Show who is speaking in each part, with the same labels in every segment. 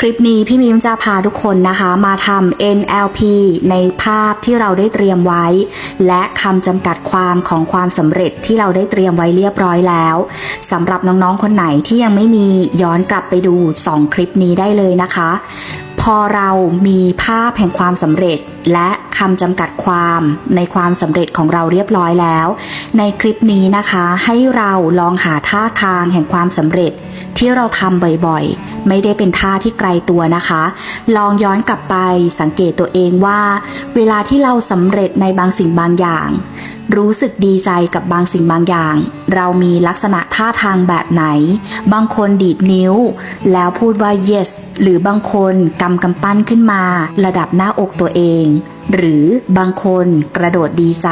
Speaker 1: คลิปนี้พี่มิมจะพาทุกคนนะคะมาทำ NLP ในภาพที่เราได้เตรียมไว้ และคำจำกัดความของความสำเร็จที่เราได้เตรียมไว้เรียบร้อยแล้วสำหรับน้องๆคนไหนที่ยังไม่มีย้อนกลับไปดู 2 คลิปนี้ได้เลยนะคะ พอเรามีภาพแห่งความสำเร็จและคำจำกัดความในความสำเร็จของเราเรียบร้อยแล้ว ในคลิปนี้นะคะ ให้เราลองหาท่าทางแห่งความสำเร็จ ที่เราทำบ่อยๆ ไม่ได้เป็นท่าที่ไกลตัวนะคะ ลองย้อนกลับไปสังเกตตัวเองว่า เวลาที่เราสำเร็จในบางสิ่งบางอย่าง รู้สึกดีใจกับบางสิ่งบางอย่างเรามีลักษณะท่าทางแบบไหน บางคนดีดนิ้ว แล้วพูดว่า yes หรือบางคนกำกำปั้นขึ้นมา ระดับหน้าอกตัวเอง หรือบางคนกระโดดดีใจ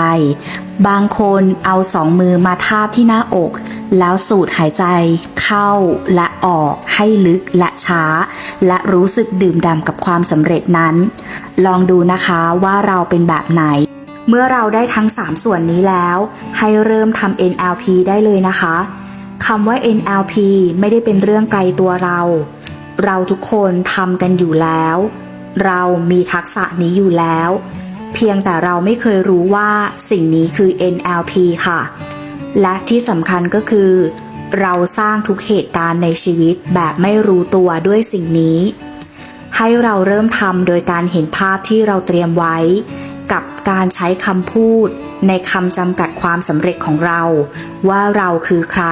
Speaker 1: บางคนเอาสองมือมาทาบที่หน้าอก แล้วสูดหายใจเข้าและออกให้ลึกและช้า และรู้สึกดื่มด่ำกับความสำเร็จนั้น ลองดูนะคะว่าเราเป็นแบบไหน เมื่อเราได้ทั้ง 3 ส่วนนี้แล้ว ให้เริ่มทำ NLP ได้เลยนะคะคำว่า NLP ไม่ได้เป็นเรื่องไกลตัวเรา เราทุกคนทำกันอยู่แล้ว เรามีทักษะนี้อยู่แล้ว เพียงแต่เราไม่เคยรู้ว่าสิ่งนี้คือ NLP ค่ะ และที่สำคัญก็คือ เราสร้างทุกเหตุการณ์ในชีวิตแบบไม่รู้ตัวด้วยสิ่งนี้ ให้เราเริ่มทำโดยการเห็นภาพที่เราเตรียมไว้ การใช้คำพูด ในคำจำกัดความสำเร็จของเรา ว่าเราคือใคร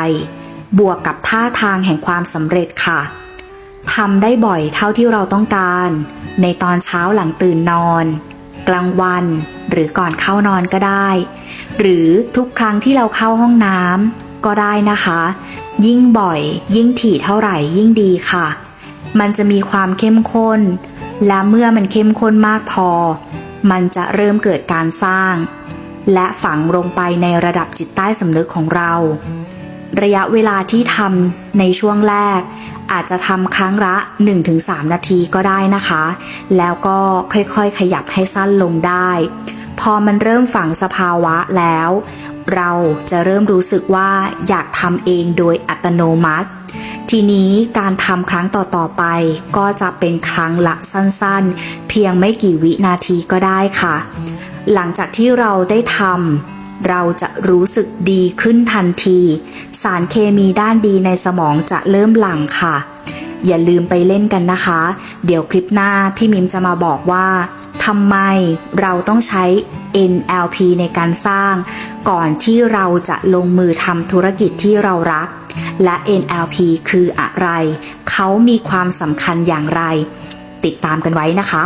Speaker 1: บวกกับท่าทางแห่งความสำเร็จค่ะทำได้บ่อยเท่าที่เราต้องการ ในตอนเช้าหลังตื่นนอน กลางวันหรือก่อนเข้านอนก็ได้ หรือทุกครั้งที่เราเข้าห้องน้ำก็ได้นะคะ ยิ่งบ่อย ยิ่งถี่เท่าไหร่ยิ่งดีค่ะ มันจะมีความเข้มข้น และเมื่อมันเข้มข้นมากพอ มันจะเริ่มเกิดการสร้าง และฝังลงไปในระดับจิตใต้สำนึกของเรา ระยะเวลาที่ทำในช่วงแรก อาจจะทำครั้งละ 1-3 นาทีก็ได้นะคะ แล้วก็ค่อยๆขยับให้สั้นลงได้ พอมันเริ่มฝังสภาวะแล้ว เราจะเริ่มรู้สึกว่าอยากทำเองโดยอัตโนมัติ ทีนี้การทำครั้งต่อๆไป ก็จะเป็นครั้งละสั้นๆ เพียงไม่กี่วินาทีก็ได้ค่ะ หลังจากที่เราได้ทำเราจะรู้สึกดีขึ้นทันที สารเคมีด้านดีในสมองจะเริ่มหลั่งค่ะ อย่าลืมไปเล่นกันนะคะ เดี๋ยวคลิปหน้าพี่มิมจะมาบอกว่าทำไมเราต้องใช้ NLP ในการสร้าง ก่อนที่เราจะลงมือทำธุรกิจที่เรารัก และ NLP คืออะไร เขามีความสำคัญอย่างไร ติดตามกันไว้นะคะ